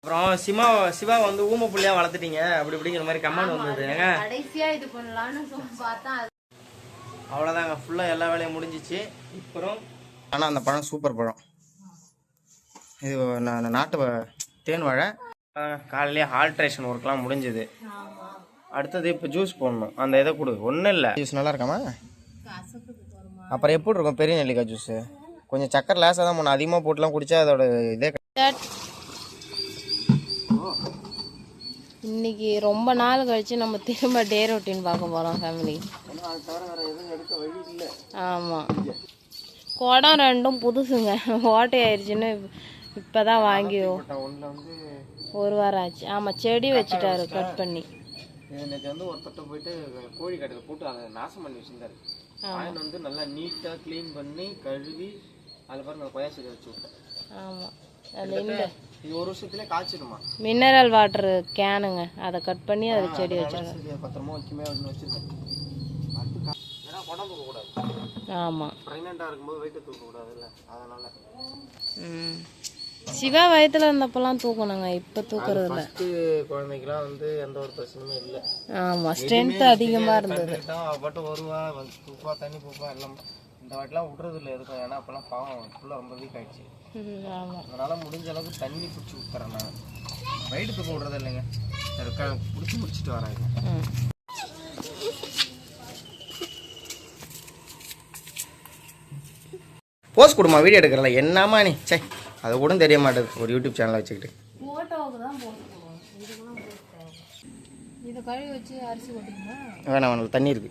அப்புறம் சிவா சிவா வந்து ஊமை புள்ளையா வளர்த்துட்டீங்க. அப்படி இப்படிங்கிற மாதிரி கமெண்ட் வந்தது. ஏங்க கடைசியா இது பண்ணலாம்னு பார்த்தா அவ்வளோதாங்க ஃபுல்லாக எல்லா வேலையும் முடிஞ்சிச்சு. அப்புறம் ஆனால் அந்த பழம் சூப்பர் பழம் இது நா- நா- நாட்டு வ- தேன் வாழை. காலையிலேயே ஆல்ட்ரேஷன் ஒர்க்லாம் முடிஞ்சுது. அடுத்தது இப்போ ஜூஸ் போடணும். அந்த இதை கொடு. ஒன்றும் இல்லை. ஜூஸ் நல்லா இருக்காமா? அப்புறம் எப்படி இருக்கும்? பெரிய நெல்லிக்காய் ஜூஸு கொஞ்சம் சக்கரை லேசாக தான் போடணும். அதிகமாக போட்டுலாம் குடிச்சா அதோட இதே இன்னைக்கு ரொம்ப நாள் கழிச்சு நம்ம திரும்ப டே ரொட்டீன் பார்க்க போறோம் ஃபேமிலி ஆமா. குடம் ரெண்டும் புதுசுங்க. ஓட்டை ஆயிடுச்சுன்னு இப்பதான் வாங்கி ஒன்றில் வந்து ஒரு வாரம் ஆச்சு. ஆமா செடி வச்சுட்டாரு கட் பண்ணி. நேற்று வந்து ஒருத்தட்ட போயிட்டு கோழி கடையில் போட்டு அதை நாசம் பண்ணி வச்சிருந்தாரு. ஆயின் வந்து நல்லா நீட்டாக க்ளீன் பண்ணி கழுவி அதில் பாருங்க கொய்யா செடி வச்சு விட்டேன் ஆமா. அதுல இந்த இது ஒரு வருஷத்துலேயே காய்ச்சிடுமா? Mineral water கேனுங்க. அதை கட் பண்ணி அதில் செடி வச்சிருக்காங்க செடியை பத்திரமா வைக்குமே அப்படின்னு வச்சிருக்கேன் அடுத்து கா- ஏன்னா குடம் தூக்கக்கூடாது ஆமா. ப்ரெக்னெண்ட்டாக இருக்கும்போது வெயிட்டு தூக்கக்கூடாதுல்ல அதனால. ம். சிவா வயத்துல இருந்தப்பெல்லாம் தூக்கணுங்க. இப்ப தூக்குறது இல்ல. குழந்தைக்கெல்லாம் வந்து எந்த ஒரு பிரச்சனையுமே இல்லை. ஆமா. ஸ்ட்ரென்த் அதிகமா இருந்தது. பாட்டு வருவா. வந்து பூப்பா தண்ணி பூப்பா எல்லாம். இந்த வாட்டிலாம் விட்றது இல்லை எதுக்கும். ஏன்னா அப்போல்லாம் பாவம். ஃபுல்லாக ரொம்ப வீக் ஆயிடுச்சு. அதனால முடிஞ்ச அளவுக்கு தண்ணி பிடிச்சி விட்டுறேன் நான். வெயிட்டு தூக்க விட்றது இல்லைங்க இருக்கா பிடிச்சி முடிச்சிட்டு வரேங்க. போஸ்ட் கொடுமா வீடியோ எடுக்கிறல என்னம்மா நீ? சே அது கூட தெரிய மாட்டேது ஒரு யூடியூப் சேனலை வச்சுக்கிட்டு. போட்டோவுக்கு தான் போட்டு போடுவோம் இதுக்கெல்லாம் போட்டு இதை கழுவி வச்சு அரிசி கொட்டிக்கணுமா வேணாம் வேணாம். தண்ணி இருக்கு.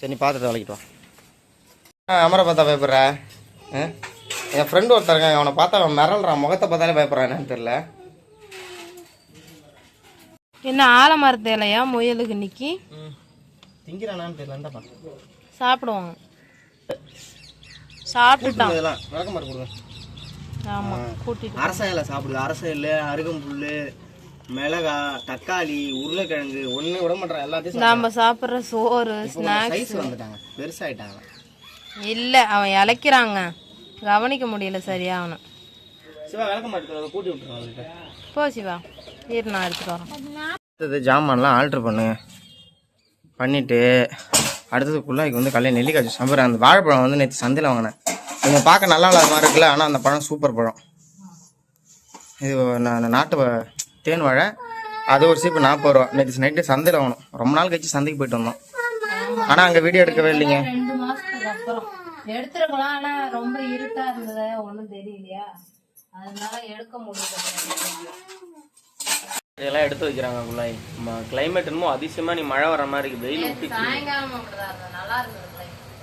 சரி நீ பார்த்துட்டு விளக்கிட்டு வா. ஆ அமரை பார்த்தா பயப்படுற ஆ? என் ஃப்ரெண்டு ஒருத்தர் இருக்கான் அவனை பார்த்தா அவன் மிரள்றான் முகத்தை பார்த்தாலே பயப்படுறான் தெரியல. என்ன ஆலமரத்து இலையா முயலுக்கு இன்னைக்கு? திங்கிறானான்னு தெரியல சாப்பிடுவாங்க. சாப்பிட்டுட்டான். இதெல்லாம் விளக்க மாதிரி கொடுங்க. ஆமா கூட்டிட்டு. அரச இலை சாப்பிடுது அரச இலை அருகம்புல் மிளகா தக்காளி உருளைக்கிழங்கு ஒன்று விட மாட்டேறான் எல்லாத்தையும் நாம சாப்பிட்ற சோறு ஸ்நாக்ஸ் வந்துட்டாங்க பெருசாயிட்டாங்க. இல்ல அவன் இழைக்கிறாங்க கவனிக்க முடியல சரியா அவனை. சிவா விளக்க மாட்டேன் கூட்டி விட்டுருவான் அவர்கிட்ட. போ சிவா. இரு நான் எடுத்துட்டு வரேன். அடுத்தது ஜாமான்லாம் ஆல்ட்ரு பண்ணுங்க பண்ணிவிட்டு அடுத்தது குள்ளாய்க்கு வந்து கல்யாணம் நெல்லிக்காய் அப்புறம் அந்த வாழைப்பழம் வந்து நேற்று சந்தையில் வாங்கினேன். கொஞ்சம் பார்க்க நல்லா இல்லாத மாதிரி இருக்குல்ல ஆனால் அந்த பழம் சூப்பர் பழம். இது நான் நாட்டு வ- தேன் வாழை. அது ஒரு சீப்பு நாற்பது ரூபா. நேற்று நைட்டு சந்தையில் வாங்கணும் ரொம்ப நாள் கழிச்சு சந்தைக்கு போயிட்டு வந்தோம். ஆனால் அங்கே வீடியோ எடுக்கவே இல்லைங்க. ரெண்டு மாசத்துக்கு அப்புறம். எடுத்துருக்கலாம் ஆனா ரொம்ப இருட்டா இருந்தது ஒண்ணும் தெரியலையா? அதனால எடுக்க முடியல. இதெல்லாம் எடுத்து வைக்கிறாங்க குள்ளாய் கிளைமேட் என்னமோ அதிசயமாக நீ மழை வர மாதிரி இருக்கு வெயில் ஊட்டி சாயங்காலம் அப்படிதான் இருந்தது. நல்லா இருந்தது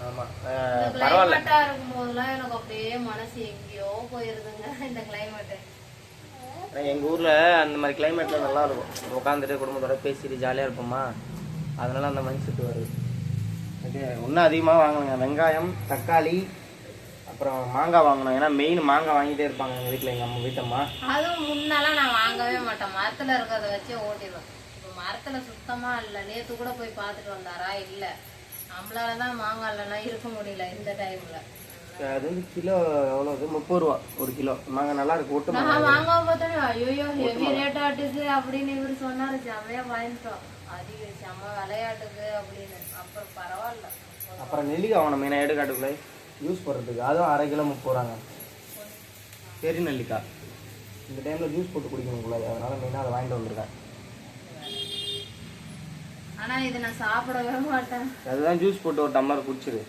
ஆ இருக்கும் போதெல்லாம் எனக்கு அப்படியே மனசு எங்கேயோ போயிருதுங்க இந்த கிளைமேட் எங்கள் ஊரில் அந்த மாதிரி கிளைமேட்டில் நல்லா இருக்கும். உட்காந்துட்டு குடும்பத்தோட பேசிட்டு ஜாலியாக இருப்போமா? அதனால அந்த செட் வருது. இது இன்னும் அதிகமாக வாங்கணுங்க. வெங்காயம் தக்காளி அப்புறம் மாங்காய் வாங்கணும். ஏன்னா மெயின் மாங்காய் வாங்கிட்டே இருப்பாங்க எங்கள் வீட்டில் எங்கள் அம்மா வீட்டம்மா அதுவும் முன்னெல்லாம் நான் வாங்கவே மாட்டேன். மரத்துல இருக்கிறத வச்சே ஓட்டிடுவேன். இப்போ மரத்துல சுத்தமா இல்லை. நேத்து கூட போய் பார்த்துட்டு வந்தாரா? இல்லை. நம்மளால தான் மாங்காய் இல்லைன்னா இருக்க முடியல இந்த டைம்ல அது வந்து கிலோ எவ்வளோ இது முப்பது ரூபா ஒரு கிலோ. மாங்காய் நல்லா இருக்கு ஒட்டு நான் வாங்காம பார்த்தோன்னே ஐயோ ஹெவி ரேட் ஆட்டுக்கு அப்படின்னு இவரு சொன்னாரு. செம்மையா வாங்கிட்டோம் அதிக செம்ம விளையாட்டுக்கு அப்படின்னு. அப்புறம் பரவாயில்ல. அப்புறம் நெல்லிக்காய் வாங்கணும் மெயினாக எடுக்காட்டுக்குள்ளே யூஸ் பண்ணுறதுக்கு அதுவும் அரை கிலோ முப்பது ரூபாங்க. பெரிய நெல்லிக்காய் இந்த டைமில் ஜூஸ் போட்டு குடிக்கணும்ல அதனால மெயினாக அதை வாங்கிட்டு வந்திருக்கேன். ஆனா இது நான் சாப்பிடவே மாட்டேன். அதுதான் ஜூஸ் போட்டு ஒரு டம்ளர் குடிச்சிரு.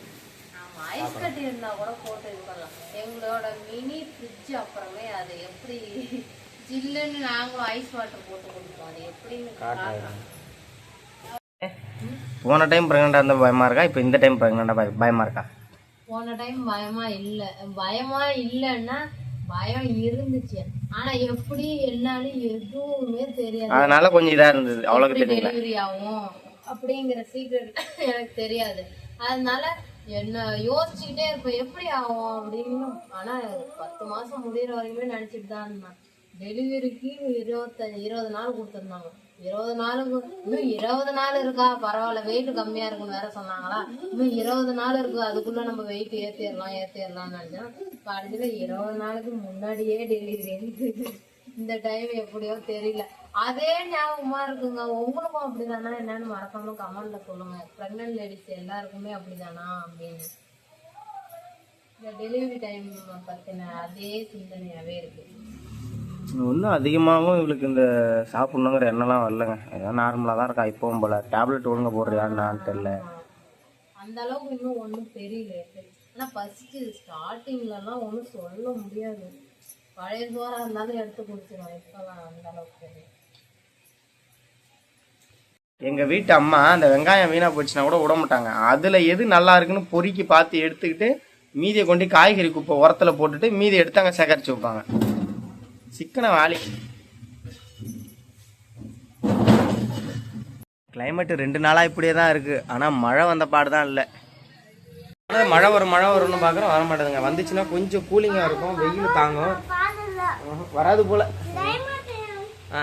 ஐஸ் கட்டி இருந்தா கூட போட்டு இது பண்ணலாம். எங்களோட மினி ஃப்ரிட்ஜ் அப்புறமே அது எப்படி ஜில்லுன்னு நாங்களும் ஐஸ் வாட்டர் போட்டு குடிப்போம். அது எப்படின்னு காட்டுறோம். போன டைம் ப்ரெக்னெண்ட்டாக இருந்தால் பயமாக இருக்கா? இப்போ இந்த டைம் ப்ரெக்னெண்ட்டாக பயமாக இருக்கா? போன டைம் பயமா இல்ல. பயமா இல்லைன்னா பயம் இருந்துச்சு. ஆனா எப்படி என்னன்னு எதுவுமே தெரியாது. அதனால கொஞ்சம் இதாக இருந்தது. அவ்வளோக்கு தெரியல. டெலிவரி ஆகும் அப்படிங்கிற சீக்ரெட் எனக்கு தெரியாது. அதனால என்ன யோசிச்சுக்கிட்டே இருப்பேன். எப்படி ஆகும் அப்படின்னு. ஆனா பத்து மாசம் முடியற வரைக்குமே நினைச்சிட்டு தான் இருந்தேன். டெலிவரிக்கு இருபத்த இருபது நாள் கொடுத்துருந்தாங்க. இருபது நாளுக்கு இன்னும் இருபது நாள் இருக்கா? பரவாயில்ல வெயிட் கம்மியா இருக்குன்னு வேற சொன்னாங்களா? இன்னும் இருபது நாள் இருக்கு. அதுக்குள்ள நம்ம வெயிட் ஏத்திடலாம் ஏத்திடலாம்னு நினைச்சேன். கடைசியில இருபது நாளுக்கு முன்னாடியே டெலிவரி இந்த டைம் எப்படியோ தெரியல. அதே ஞாபகமா இருக்குங்க. உங்களுக்கும் அப்படிதானா? என்னன்னு மறக்காம கமெண்ட்ல சொல்லுங்க. பிரெக்னன்ட் லேடிஸ் எல்லாருக்குமே அப்படிதானா அப்படின்னு. இந்த டெலிவரி டைம் பத்தின அதே சிந்தனையாவே இருக்கு. ஒன்றும் அதிகமாகவும் இவளுக்கு இந்த சாப்பிட்ணுங்கிற எண்ணெல்லாம் வரலங்க. ஏதோ நார்மலாக தான் இருக்கா? இப்போவும் போல. டேப்லெட் ஒழுங்கா போடுறியான்னு தெரில அந்த அளவுக்கு இன்னும் ஒண்ணும் தெரியல. ஆனா ஃபர்ஸ்ட் ஸ்டார்டிங்ல எல்லாம் ஒண்ணும் சொல்ல முடியாது. பழைய சோறா இருந்தாலும் எடுத்து குடிச்சிடும் இப்பெல்லாம் அந்த அளவுக்கு தெரியல. எங்கள் வீட்டு அம்மா அந்த வெங்காயம் வீணாக போச்சுன்னா கூட விட மாட்டாங்க. அதில் எது நல்லா இருக்குன்னு பொறுக்கி பார்த்து எடுத்துக்கிட்டு மீதியை கொண்டு காய்கறி குப்பை உரத்தில் போட்டுட்டு மீதி எடுத்து அங்கே சேகரித்து வைப்பாங்க. சிக்கனை வாலி. கிளைமேட் ரெண்டு நாளாக இப்படியே தான் இருக்குது ஆனால் மழை வந்த பாடு தான் இல்லை. மழை வரும் மழை வரும்னு பார்க்குறோம் வர மாட்டேதுங்க. வந்துச்சுன்னா கொஞ்சம் கூலிங்காக இருக்கும். வெயில் தாங்கும். வராது போல. ஆ. ஆ,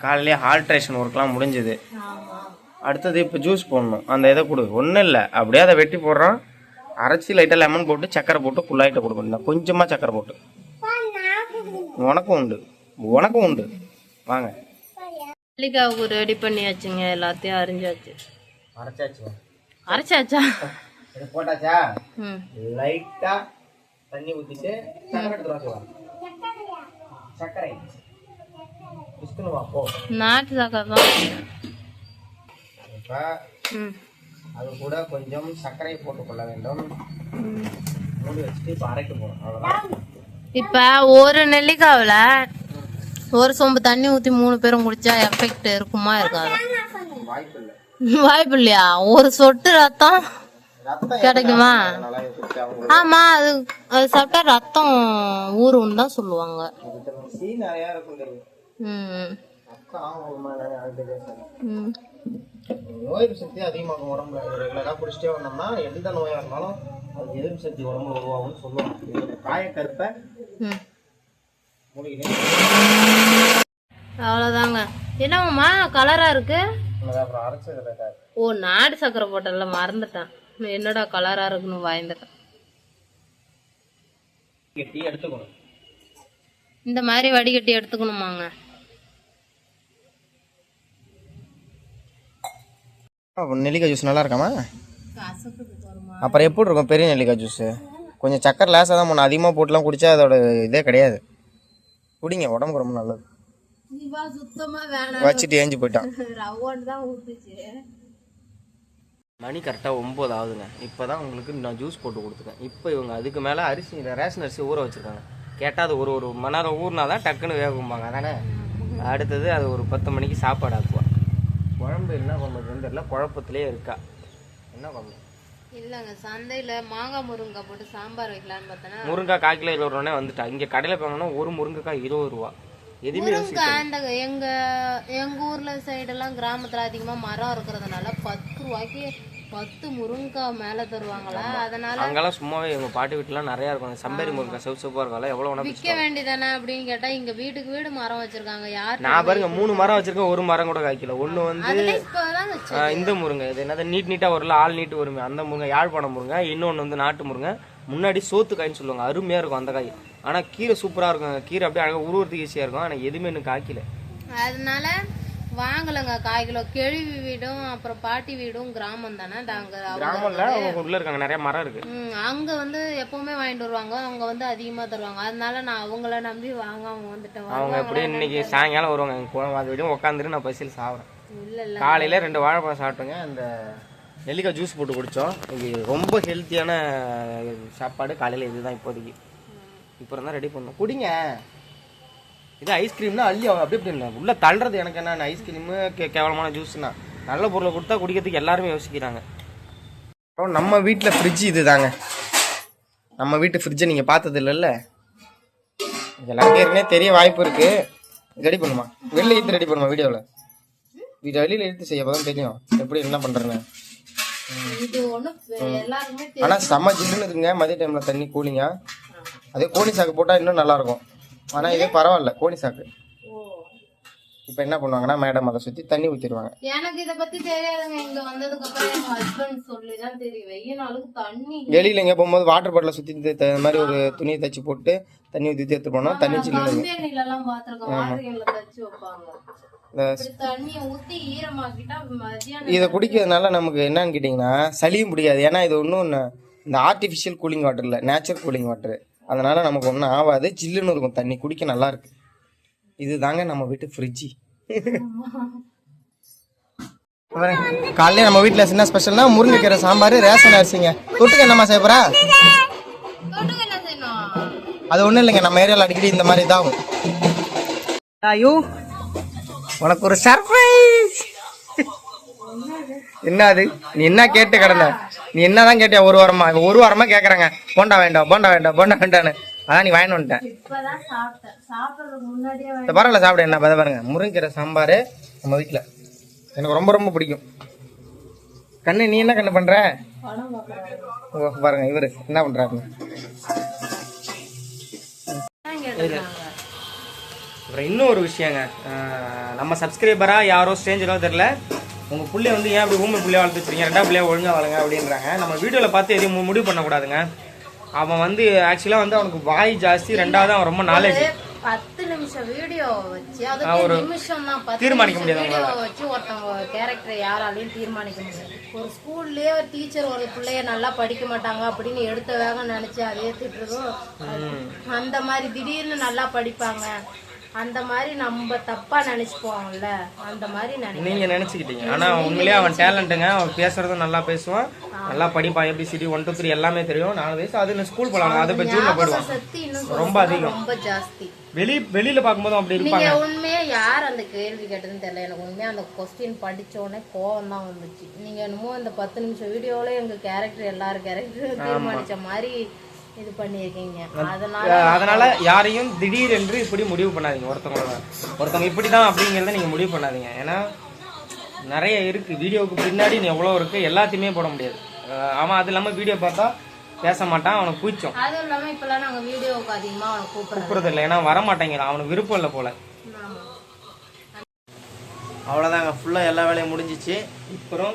காலையிலேயே ஆல்ட்ரேஷன் ஒர்க்லாம் முடிஞ்சுது. ஆமா. அடுத்தது இப்போ ஜூஸ் போடணும். அந்த இதை கொடு. ஒன்றும் இல்லை. அப்படியே அதை வெட்டி போடுறோம். அரைச்சி லைட்டாக லெமன் போட்டு சக்கரை போட்டு குள்ளாயிட்ட கொடுக்கணும் கொஞ்சமாக சக்கரை போட்டு. உனக்கும் உண்டு. உனக்கும் உண்டு. வாங்க. மல்லிகாவுக்கு ரெடி பண்ணியாச்சுங்க. எல்லாத்தையும் அரிஞ்சாச்சு. அரைச்சாச்சு. அரைச்சாச்சா? இது போட்டாச்சா? ம். லைட்டாக தண்ணி ஊற்றிட்டு சக்கரை சக்கரை. போ நாட்டு சக்கரை தான் இப்போ அது கூட கொஞ்சம் சர்க்கரை போட்டுக் கொள்ள வேண்டும். மூடி வச்சுட்டு இப்போ அரைக்க போகிறோம் அவ்வளோதான் இப்ப ஒரு நெல்லிக்காவுல ஒரு சொம்பு தண்ணி ஊத்தி மூணு பேரும் குடிச்சா எஃபெக்ட் இருக்குமா இருக்காது? வாய்ப்பு இல்லை வாய்ப்பு இல்லையா ஒரு சொட்டு ரத்தம் கிடைக்குமா? ஆமா அது அது சாப்பிட்டா ரத்தம் ஊறுன்னு தான் சொல்லுவாங்க. நோய் எதிர்ப்பு சக்தி அதிகமாகும் உடம்புல. ரெகுலராக குடிச்சிட்டே வந்தோம்னா எந்த நோயாக இருந்தாலும் அது எதிர்ப்பு சக்தி உடம்புல உருவாகும்னு சொல்லுவாங்க. காயக்கருப்பை அவ்வளோதாங்க என்னம்மா கலரா இருக்கு? ஓ நாடு சக்கரை போட்டல மறந்துட்டேன். என்னடா கலரா இருக்குன்னு வாய்ந்துட்டேன் இந்த மாதிரி வடிகட்டி எடுத்துக்கணுமாங்க. நெல்லிக்காய் ஜூஸ் நல்லா இருக்காமா அப்புறம் எப்படி இருக்கும் பெரிய நெல்லிக்காய் ஜூஸு கொஞ்சம் சக்கரை லேசாக தான் பண்ணணும் அதிகமாக போட்டுலாம் குடிச்சா அதோட இதே கிடையாது. குடிங்க உடம்புக்கு ரொம்ப நல்லது. இவா சுத்தமா வேணாம். வச்சுட்டு ஏஞ்சி போயிட்டான். ரவ்வான்னு தான் ஊத்துச்சு மணி கரெக்டாக ஒம்பது ஆகுதுங்க. இப்போ தான் உங்களுக்கு நான் ஜூஸ் போட்டு கொடுத்துருக்கேன் இப்போ இவங்க அதுக்கு மேலே அரிசி ரேஷன் அரிசி ஊற வச்சுருக்காங்க. கேட்டால் அது ஒரு ஒரு மணி நேரம் ஊறினா தான் டக்குன்னு வேகும்பாங்க. அதானே? அடுத்தது அது ஒரு பத்து மணிக்கு சாப்பாடு ஆக்குவா குழம்பு என்ன பண்ணுறதுன்னு தெரியல குழப்பத்திலே இருக்கா. என்ன குழம்பு இல்லைங்க சந்தையில மாங்காய் முருங்கை போட்டு சாம்பார் வைக்கலான்னு பார்த்தேன்னா முருங்காய் கால் கிலோ இருபது ரூபானே வந்துட்டா. இங்கே கடையில் போனோம்னா ஒரு முருங்கைக்காய் இருபது ரூபா. எதுவுமே யோசிக்க முருங்கை அந்த எங்க எங்க ஊர்ல சைடெல்லாம் கிராமத்துல அதிகமா மரம் இருக்கிறதுனால பத்து ரூபாய்க்கு பத்து முருங்கைக்காய் மேல தருவாங்களா? அதனால அங்கெல்லாம் சும்மாவே எங்கள் பாட்டி வீட்டுலாம் நிறையா இருக்கும். சம்பேரி முருங்கை செவ் செவ்வாக இருக்கால எவ்வளோ வேணா விற்க வேண்டியதானே அப்படின்னு கேட்டா இங்க வீட்டுக்கு வீடு மரம் வச்சிருக்காங்க. யார் நான் பாருங்க மூணு மரம் வச்சிருக்கேன். ஒரு மரம் கூட காய்க்கல. ஒன்று வந்து இந்த முருங்கை. இது என்னது? நீட் நீட்டாக வரல ஆள் நீட்டு வருமே அந்த முருங்கை யாழ்ப்பாணம் முருங்கை. இன்னொன்று வந்து நாட்டு முருங்கை. முன்னாடி சோத்து காய்ன்னு சொல்லுவாங்க. அருமையாக இருக்கும் அந்த காய். ஆனால் கீரை சூப்பராக இருக்கும். கீரை அப்படியே அழகாக உருவத்துக்கு ஈஸியாக இருக்கும். ஆனால் எதுவுமே எனக்கு காய்க்கல. அதனால வாங்கலைங்க. காய் கிலோ கிழவி வீடும் அப்புறம் பாட்டி வீடும் கிராமம் தானே. அங்க அவங்க கிராமம்ல அவங்க உள்ள இருக்காங்க. நிறைய மரம் இருக்கு. அங்க வந்து எப்பவுமே வாங்கிட்டு வருவாங்க. அவங்க வந்து அதிகமா தருவாங்க. அதனால நான் அவங்கள நம்பி வாங்காம வந்துட்டேன் அவங்க எப்படியும் இன்னைக்கு சாயங்காலம் வருவாங்க. அது வரையும் உட்காந்துட்டு நான் பசியில் சாப்பிட்றேன் இல்ல இல்ல காலையில் ரெண்டு வாழைப்பழம் சாப்பிட்டோங்க. அந்த நெல்லிக்காய் ஜூஸ் போட்டு குடித்தோம் இது ரொம்ப ஹெல்த்தியான சாப்பாடு. காலையில் இதுதான் இப்போதைக்கு. இப்போ தான் ரெடி பண்ணோம் குடிங்க. இது ஐஸ்கிரீம்னா அள்ளி அவங்க அப்படி இல்லை. உள்ள தள்ளுறது எனக்கு என்ன ஐஸ்கிரீமு கே கேவலமான ஜூஸ்னா நல்ல பொருளை கொடுத்தா குடிக்கிறதுக்கு எல்லாருமே யோசிக்கிறாங்க. அப்புறம் நம்ம வீட்டில் ஃப்ரிட்ஜ் இது தாங்க நம்ம வீட்டு ஃப்ரிட்ஜை நீங்கள் பார்த்தது இல்லைல்ல எல்லாருக்கும் ஏற்கனவே தெரிய வாய்ப்பு இருக்குது ரெடி பண்ணுமா? வெளில இழுத்து ரெடி பண்ணுமா வீடியோவில் வீடு வெளியில் இழுத்து செய்ய தான் தெரியும். எப்படி என்ன பண்ணுறேன்னு ஆனால் செம்ம ஜில்லுன்னு இருக்குங்க. மதிய டைமில் தண்ணி கூலிங்க அதே கோணி சாக்கு போட்டால் இன்னும் நல்லாயிருக்கும் ஆனால் இதே பரவாயில்ல கோணி சாக்கு. இப்போ என்ன பண்ணுவாங்கன்னா மேடம் அதை சுற்றி தண்ணி ஊற்றிடுவாங்க எனக்கு இத பத்தி தெரியாதுங்க. இங்க வந்ததுக்கு அப்புறம் எங்க ஹஸ்பண்ட் சொல்லிதான் தெரியும். வெய்ய நாளுக்கு தண்ணி வெளியில் எங்கே போகும்போது வாட்டர் பாட்டிலை சுற்றி இந்த மாதிரி ஒரு துணியை தச்சு போட்டு தண்ணி ஊற்றி எடுத்து போனோம் தண்ணி சில்லு ஈரமாக்கிட்டா மதியானம் இதை குடிக்கிறதுனால நமக்கு என்னன்னு கேட்டிங்கன்னா சளியும் பிடிக்காது. ஏன்னா இது ஒன்றும் இந்த ஆர்டிஃபிஷியல் கூலிங் வாட்டர் இல்லை நேச்சுரல் கூலிங் வாட்டர் அதனால் நமக்கு ஒன்றும் ஆகாது சில்லுன்னு இருக்கும். தண்ணி குடிக்க நல்லா இருக்கு. இது தாங்க நம்ம வீட்டு ஃப்ரிட்ஜி காலையில நம்ம வீட்டில் சின்ன ஸ்பெஷல்னா முருங்கைக்கீரை சாம்பார் ரேஷன் அரிசிங்க. தொட்டுக்க என்னம்மா செய்ய போறா? அது ஒன்றும் இல்லைங்க. நம்ம ஏரியாவில் அடிக்கடி இந்த மாதிரி இதாகும். ஐயோ உனக்கு ஒரு சர்ப்ரைஸ் என்ன அது நீ என்ன கேட்டு கிடந்த? நீ என்னதான் கேட்டியா? ஒரு வாரமா? ஒரு வாரமா கேக்குறாங்க. போண்டா வேண்டாம் போண்டா வேண்டாம் போண்டா வேண்டான்னு அதான் நீ வாங்கிட்டு வந்துட்டேன் பரவாயில்ல சாப்பிட என்ன பத பாருங்க. முருங்கீரை சாம்பார் நம்ம வீட்டில் எனக்கு ரொம்ப ரொம்ப பிடிக்கும். கண்ணு நீ என்ன கண்ணு பண்ற? பாருங்க இவரு. என்ன பண்றாரு அப்புறம் இன்னும் ஒரு விஷயங்க நம்ம சப்ஸ்கிரைபராக யாரோ ஸ்ட்ரேஞ்சரோ தெரில உங்கள் புள்ளைய வந்து ஏன் அப்படி ஊமை புள்ளைய வளர்த்து வச்சிருக்கீங்க ரெண்டா பிள்ளைய ஒழுங்கா வளங்க அப்படின்றாங்க. நம்ம வீடியோவில் பார்த்து எதையும் மு- முடிவு பண்ணக்கூடாதுங்க அவன் வந்து ஆக்சுவலாக வந்து அவனுக்கு வாய் ஜாஸ்தி ரெண்டாவது அவன் ரொம்ப நாலேஜ் பத்து நிமிஷம் வீடியோ வச்சு அதுக்கு நிமிஷம் தான் பத்து தீர்மானிக்க நிமிஷம் வீடியோ வச்சு ஒருத்தவங்க கேரக்டர் யாராலையும் தீர்மானிக்க முடியாது. ஒரு ஸ்கூல்லயே ஒரு டீச்சர் ஒரு பிள்ளைய நல்லா படிக்க மாட்டாங்க அப்படின்னு எடுத்த வேகம் நினைச்சு அதே திட்டுறதும் அந்த மாதிரி திடீர்னு நல்லா படிப்பாங்க. அந்த மாதிரி நம்ம தப்பா நினைச்சுப்போம்ல அந்த மாதிரி நினைக்க நீங்கள் நினச்சிக்கிட்டீங்க. ஆனால் உண்மையிலேயே அவன் டேலண்ட்டுங்க. அவன் பேசுறதும் நல்லா பேசுவான். நல்லா படிப்பான். எப்படி சிடி ஒன் டூ த்ரீ எல்லாமே தெரியும். நாலு வயசு அது ஸ்கூல் போகலாம் அதை ஜூனில் போயிடுவான். இன்னும் ரொம்ப அதிகம். ரொம்ப ஜாஸ்தி. வெளி வெளியில் பார்க்கும்போது அப்படி இருப்பாங்க. நீங்க உண்மையா யார் அந்த கேள்வி கேட்டதுன்னு தெரியல. எனக்கு உண்மையா அந்த கொஸ்டின் படிச்ச உடனே கோவம் தான் வந்துச்சு. நீங்க என்னமோ இந்த பத்து நிமிஷம் வீடியோல எங்க கேரக்டர் எல்லாரும் கேரக்டர் தீர்மானிச்ச மாதிரி இது பண்ணியிருக்கீங்க. அதனால அதனால யாரையும் திடீர் என்று இப்படி முடிவு பண்ணாதீங்க ஒருத்தவங்கள. ஒருத்தவங்க இப்படி தான் அப்படிங்கிறத நீங்க முடிவு பண்ணாதீங்க. ஏன்னா நிறைய இருக்கு. வீடியோவுக்கு பின்னாடி எவ்வளோ இருக்கு எல்லாத்தையுமே போட முடியாது. அவன் அது இல்லாமல் வீடியோ பார்த்தா பேச மாட்டான் அவனுக்கு கூச்சம். அதுவும் இல்லாம இப்பெல்லாம் நாங்க வீடியோவுக்கு அதிகமா அவனை கூப்பிடுறது இல்லை. ஏன்னா வர மாட்டேங்கிறான். அவனுக்கு விருப்பம் இல்லை போல. ஆமா. அவ்வளோதாங்க ஃபுல்லாக எல்லா வேலையும் முடிஞ்சிச்சு. அப்புறம்?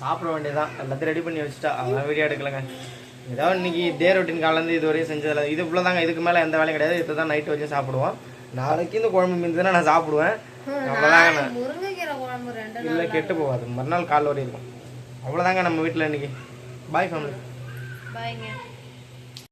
சாப்பிட வேண்டியதான் எல்லாத்தையும் ரெடி பண்ணி வச்சுட்டா. அதெல்லாம் வீடியோ எடுக்கலங்க. ஏதாவது இன்னைக்கு டே ரொட்டீன் காலேருந்து இது வரையும் செஞ்சதில்ல. இது ஃபுல்லாக தாங்க இதுக்கு மேலே எந்த வேலையும் கிடையாது. இதை தான் நைட்டு வச்சு சாப்பிடுவோம். நாளைக்கு இந்த குழம்பு மீந்துனா நான் சாப்பிடுவேன். அவ்வளோதாங்க நான். இல்லை கெட்டு போகாது. மறுநாள் கால் வரை இருக்கும் அவ்வளோதாங்க நம்ம வீட்டில் இன்னைக்கு. பாய் ஃபேமிலி பாய்ங்க